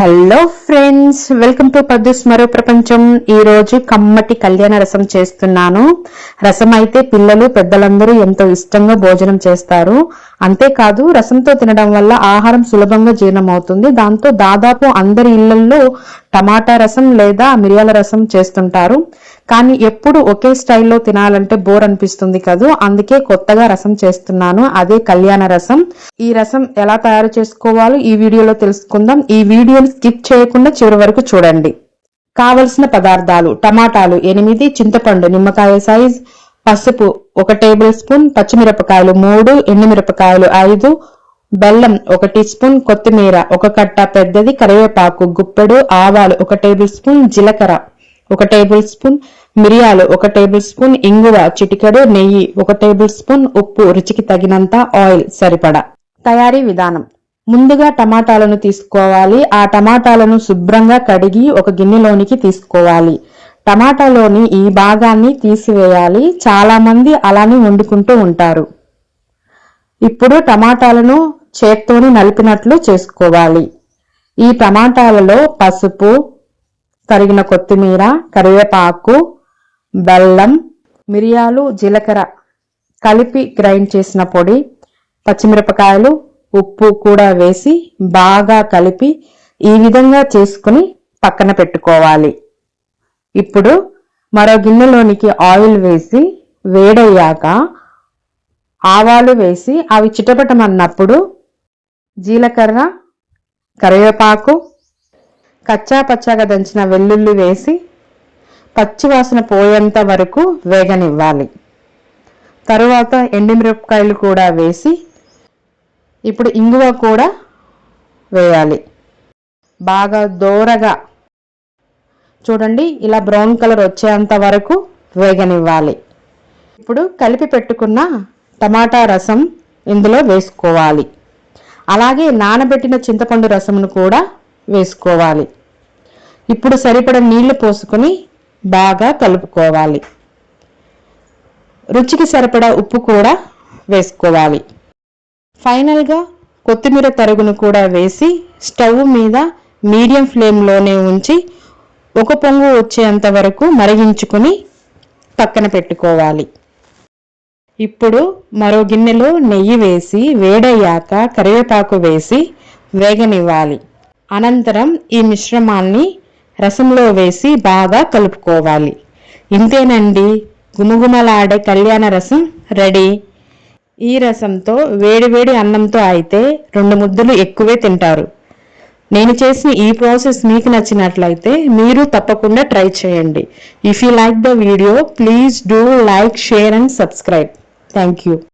Hello friends welcome to Paddu's మరో ప్రపంచం ఈ రోజు కమ్మటి కళ్యాణ రసం చేస్తున్నాను. రసం అయితే పిల్లలు పెద్దలందరూ ఎంతో ఇష్టంగా భోజనం చేస్తారు. అంతేకాదు రసంతో తినడం వల్ల ఆహారం సులభంగా జీర్ణమవుతుంది. దాంతో దాదాపు అందరి ఇళ్ళలో టమాటా రసం లేదా మిరియాల రసం చేస్తుంటారు. కానీ ఎప్పుడు ఒకే స్టైల్లో తినాలంటే బోర్ అనిపిస్తుంది కదూ. అందుకే కొత్తగా రసం చేస్తున్నాను. అదే కళ్యాణ రసం. ఈ రసం ఎలా తయారు చేసుకోవాలో ఈ వీడియోలో తెలుసుకుందాం. ఈ వీడియోని స్కిప్ చేయకుండా చివరి వరకు చూడండి. కావలసిన పదార్థాలు టమాటాలు ఎనిమిది చింతపండు నిమ్మకాయ సైజ్ పసుపు ఒక టేబుల్ స్పూన్ పచ్చిమిరపకాయలు మూడు ఎండుమిరపకాయలు ఐదు బెల్లం ఒక టీ స్పూన్ కొత్తిమీర ఒక కట్ట పెద్దది కరివేపాకు గుప్పెడు ఆవాలు ఒక టేబుల్ స్పూన్ జీలకర్ర ఒక టేబుల్ స్పూన్ మిరియాలు ఒక టేబుల్ స్పూన్ ఇంగువ చిటికెడు నెయ్యి ఒక టేబుల్ స్పూన్ ఉప్పు రుచికి తగినంత ఆయిల్ సరిపడా. తయారీ విధానం. ముందుగా టమాటాలను తీసుకోవాలి. ఆ టమాటాలను శుభ్రంగా కడిగి ఒక గిన్నెలోనికి తీసుకోవాలి. టమాటాలోని ఈ భాగాన్ని తీసివేయాలి. చాలా మంది అలానే వండుకుంటూ ఉంటారు. ఇప్పుడు టమాటాలను చేత్తోని నలిపినట్లు చేసుకోవాలి. ఈ టమాటాలలో పసుపు తరిగిన కొత్తిమీర కరివేపాకు బెల్లం మిరియాలు జీలకర్ర కలిపి గ్రైండ్ చేసిన పొడి పచ్చిమిరపకాయలు ఉప్పు కూడా వేసి బాగా కలిపి ఈ విధంగా చేసుకుని పక్కన పెట్టుకోవాలి. ఇప్పుడు మరో గిన్నెలోనికి ఆయిల్ వేసి వేడయ్యాక ఆవాలు వేసి అవి చిటపటమన్నప్పుడు జీలకర్ర కరివేపాకు కచ్చా పచ్చాగా దంచిన వెల్లుల్లి వేసి పచ్చివాసన పోయేంత వరకు వేగనివ్వాలి. తరువాత ఎండుమిరపకాయలు కూడా వేసి ఇప్పుడు ఇంగువ కూడా వేయాలి. బాగా దోరగా చూడండి ఇలా బ్రౌన్ కలర్ వచ్చేంత వరకు వేగనివ్వాలి. ఇప్పుడు కలిపి పెట్టుకున్న టమాటా రసం ఇందులో వేసుకోవాలి. అలాగే నానబెట్టిన చింతపండు రసమును కూడా వేసుకోవాలి. ఇప్పుడు సరిపడ నీళ్ళు పోసుకొని బాగా కలుపుకోవాలి. రుచికి సరిపడా ఉప్పు కూడా వేసుకోవాలి. ఫైనల్గా కొత్తిమీర తరుగును కూడా వేసి స్టవ్ మీద మీడియం ఫ్లేమ్లోనే ఉంచి ఒక పొంగు వచ్చేంత వరకు మరిగించుకొని పక్కన పెట్టుకోవాలి. ఇప్పుడు మరో గిన్నెలో నెయ్యి వేసి వేడయ్యాక కరివేపాకు వేసి వేగనివ్వాలి. అనంతరం ఈ మిశ్రమాన్ని రసంలో వేసి బాగా కలుపుకోవాలి. ఇంతేనండి. గుమగుమలాడే కళ్యాణ రసం రెడీ. ఈ రసంతో వేడివేడి అన్నంతో అయితే రెండు ముద్దలు ఎక్కువే తింటారు. నేను చేసిన ఈ ప్రాసెస్ మీకు నచ్చినట్లయితే మీరు తప్పకుండా ట్రై చేయండి. If you like the video please do like share and subscribe thank you